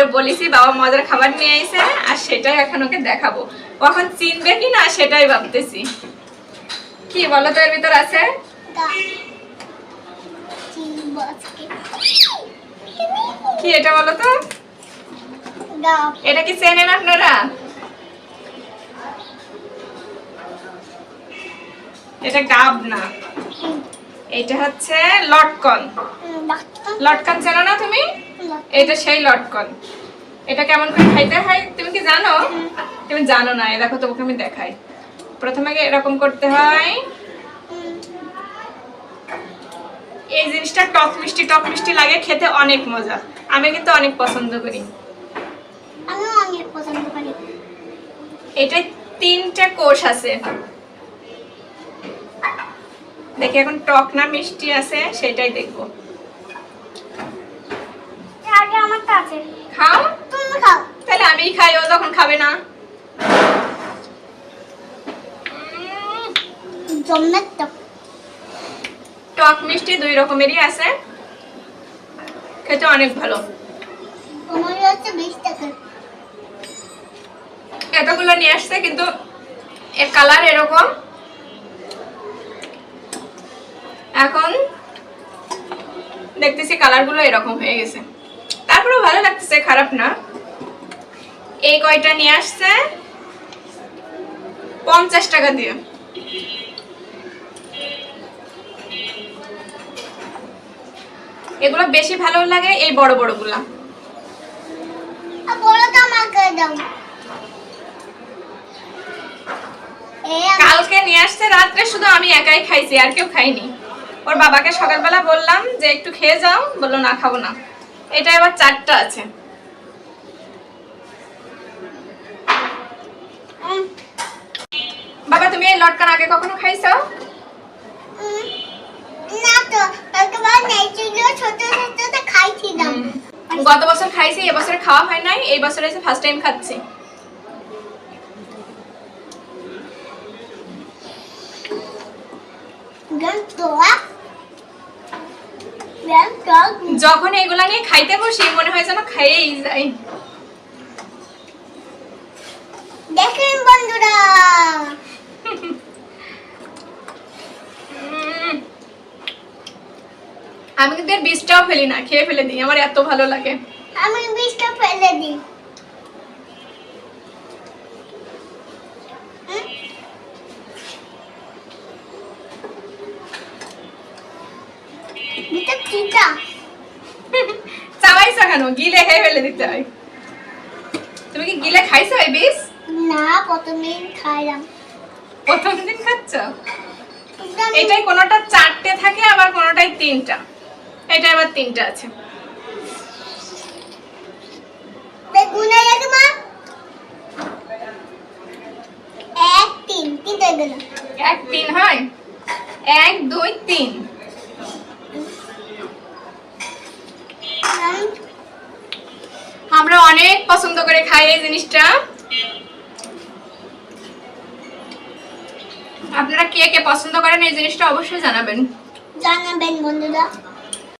করে বলেছি বাবা মজার খাবার নিয়ে এসে আর সেটাই এখন ওকে দেখাবো। ও এখন চিনবে কি না সেটাই ভাবতেছি। কি বলো তো এর ভিতর আছে? কি এটা বলো তো? এটা কি চেনেন আপনারা? এটা গাব না। এটা হচ্ছে লটকন। লটকন চেনো না তুমি? এটা সেই লটকন। এটা কেমন করে খাইতে হয় তুমি কি জানো? তুমি জানো না দেখো তোমাকে আমি দেখাই। প্রথমে এরকম করতে হয়? এই জিনিসটা টক মিষ্টি টক মিষ্টি লাগে খেতে অনেক মজা। আমি কিন্তু অনেক পছন্দ করি। আমি অনেক পছন্দ করি। এটা তিনটে কোষ আছে। দেখি এখন টক না মিষ্টি আছে সেটাই দেখব। আগে আমারটা আছে। খাও? তুমি খাও। তাহলে আমি খাই ও যখন খাবে না। টক মিষ্টি দুই রকমেরই আছে। খেতে অনেক ভালো। তোমার হচ্ছে বিশ টাকা। এতগুলো নিয়ে আসছে কিন্তু এর কালার এরকম। এখন দেখতেছি কালারগুলো এরকম হয়ে গেছে। তারপরেও ভালো লাগতেছে, খারাপ না। এই কয়টা নিয়ে আসছে? পঞ্চাশ টাকা দিয়ে। এগুলো বেশি ভালো লাগে এই বড় এ আমার- কালকে নিয়ে আসছে, রাত্রে শুধু আমি একাই খাইছি, আর কেউ খাইনি। ওর বাবাকে সকালবেলা বললাম যে, একটু খেয়ে যাও। বলল, না, খাব না। এটা এবার চারটা আছে। বাবা তুমি এই লটকান আগে কখনো খাইছো? না তো একেবারে নেই ছিল ছোট ছোট খাইছিলাম। গত বছর খাইছি এবছর খাওয়া হয় নাই এই বছর এসে ফার্স্ট টাইম খাচ্ছি। গন্তোয়া যখন এগুলা নিয়ে খাইতে বসি মনে হয় যেন খাইয়েই যাই। দেখেন বন্ধুরা। আমি কিন্তু বীজটাও ফেলি না খেয়ে ফেলে দিই আমার এত ভালো লাগে। আমি বীজটা ফেলে দিই। এটা চিটা চাবাইছো কেন? গিলে খেয়ে ফেলে দিতে হয়। তুমি কি গিলে খাইছো এই বীজ না প্রথমে খাইলাম। প্রথম দিন খাচ্ছ এটাই কোনোটা চারটে থাকে আবার কোনোটাই তিনটা। এটা আবার তিনটা আছে। বেগুনে লাগে মা। এক তিন তিনটে গেল। এক তিন হয়? এক দুই তিন। আমরা অনেক পছন্দ করে খাই এই জিনিসটা। আপনারা কে কে পছন্দ করেন এই জিনিসটা অবশ্যই জানাবেন। জানাবেন বন্ধুরা।